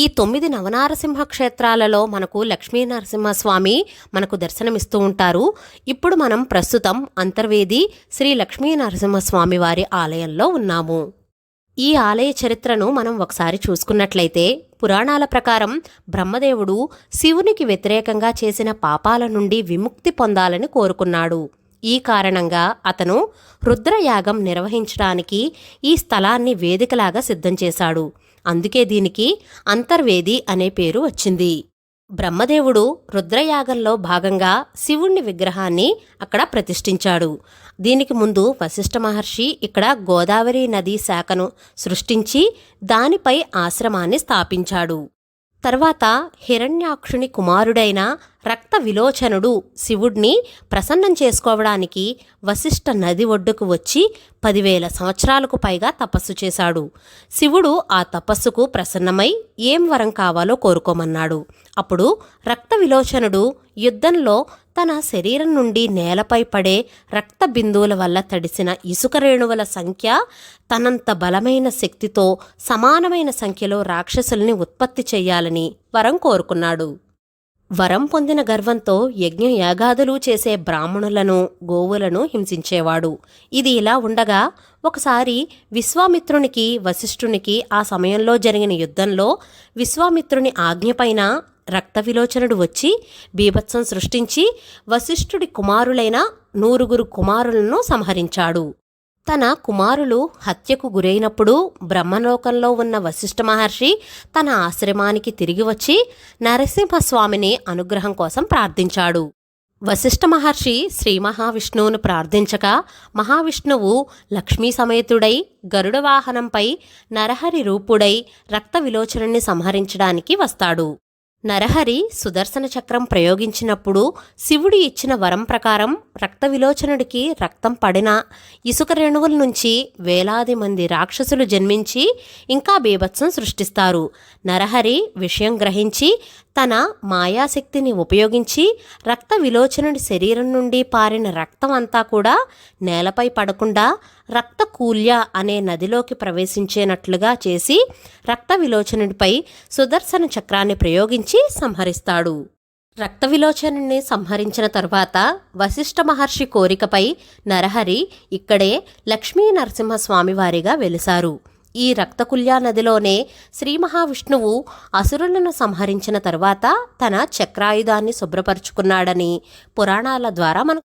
ఈ తొమ్మిది నవనారసింహ క్షేత్రాలలో మనకు లక్ష్మీ నరసింహస్వామి మనకు దర్శనమిస్తూ ఉంటారు. ఇప్పుడు మనం ప్రస్తుతం అంతర్వేది శ్రీ లక్ష్మీ నరసింహస్వామి వారి ఆలయంలో ఉన్నాము. ఈ ఆలయ చరిత్రను మనం ఒకసారి చూసుకున్నట్లయితే పురాణాల ప్రకారం బ్రహ్మదేవుడు శివునికి వ్యతిరేకంగా చేసిన పాపాల నుండి విముక్తి పొందాలని కోరుకున్నాడు. ఈ కారణంగా అతను రుద్రయాగం నిర్వహించడానికి ఈ స్థలాన్ని వేదికలాగా సిద్ధం చేశాడు. అందుకే దీనికి అంతర్వేది అనే పేరు వచ్చింది. బ్రహ్మదేవుడు రుద్రయాగంలో భాగంగా శివుణ్ణి విగ్రహాన్ని అక్కడ ప్రతిష్ఠించాడు. దీనికి ముందు వశిష్ఠ మహర్షి ఇక్కడ గోదావరి నదీ శాఖను సృష్టించి దానిపై ఆశ్రమాన్ని స్థాపించాడు. తర్వాత హిరణ్యాక్షుని కుమారుడైన రక్త విలోచనుడు శివుడిని ప్రసన్నం చేసుకోవడానికి వశిష్ఠ నది ఒడ్డుకు వచ్చి పదివేల సంవత్సరాలకు పైగా తపస్సు చేశాడు. శివుడు ఆ తపస్సుకు ప్రసన్నమై ఏం వరం కావాలో కోరుకోమన్నాడు. అప్పుడు రక్త విలోచనుడు యుద్ధంలో తన శరీరం నుండి నేలపై పడే రక్త బిందువుల వల్ల తడిసిన ఇసుక రేణువుల సంఖ్య తనంత బలమైన శక్తితో సమానమైన సంఖ్యలో రాక్షసుల్ని ఉత్పత్తి చేయాలని వరం కోరుకున్నాడు. వరం పొందిన గర్వంతో యజ్ఞ యాగాదులు చేసే బ్రాహ్మణులను గోవులను హింసించేవాడు. ఇది ఇలా ఉండగా ఒకసారి విశ్వామిత్రునికి వశిష్ఠునికి ఆ సమయంలో జరిగిన యుద్ధంలో విశ్వామిత్రుని ఆజ్ఞపైన రక్త విలోచనుడు వచ్చి బీభత్సం సృష్టించి వశిష్ఠుడి కుమారులైన నూరుగురు కుమారులను సంహరించాడు. తన కుమారులు హత్యకు గురైనప్పుడు బ్రహ్మలోకంలో ఉన్న వశిష్ఠ మహర్షి తన ఆశ్రమానికి తిరిగి వచ్చి నరసింహస్వామిని అనుగ్రహం కోసం ప్రార్థించాడు. వశిష్ఠ మహర్షి శ్రీ మహావిష్ణువును ప్రార్థించగా మహావిష్ణువు లక్ష్మీ సమేతుడై గరుడ వాహనంపై నరహరి రూపుడై రక్త విలోచనని సంహరించడానికి వస్తాడు. నరహరి సుదర్శన చక్రం ప్రయోగించినప్పుడు శివుడు ఇచ్చిన వరం ప్రకారం రక్త విలోచనుడికి రక్తం పడిన ఇసుక రేణువుల నుంచి వేలాది మంది రాక్షసులు జన్మించి ఇంకా బీభత్సం సృష్టిస్తారు. నరహరి విషయం గ్రహించి తన మాయాశక్తిని ఉపయోగించి రక్త విలోచనుడి శరీరం నుండి పారిన రక్తం అంతా కూడా నేలపై పడకుండా రక్త కూల్య అనే నదిలోకి ప్రవేశించేనట్లుగా చేసి రక్త విలోచనుడిపై సుదర్శన చక్రాన్ని ప్రయోగించి సంహరిస్తాడు. రక్త విలోచనుని సంహరించిన తరువాత వశిష్ఠ మహర్షి కోరికపై నరహరి ఇక్కడే లక్ష్మీ నరసింహస్వామి వారిగా వెలిశారు ఈ రక్తకుల్యా నదిలోనే శ్రీ మహావిష్ణువు అసురులను సంహరించిన తరువాత తన చక్రాయుధాన్ని శుభ్రపరుచుకున్నాడని పురాణాల ద్వారా మనకు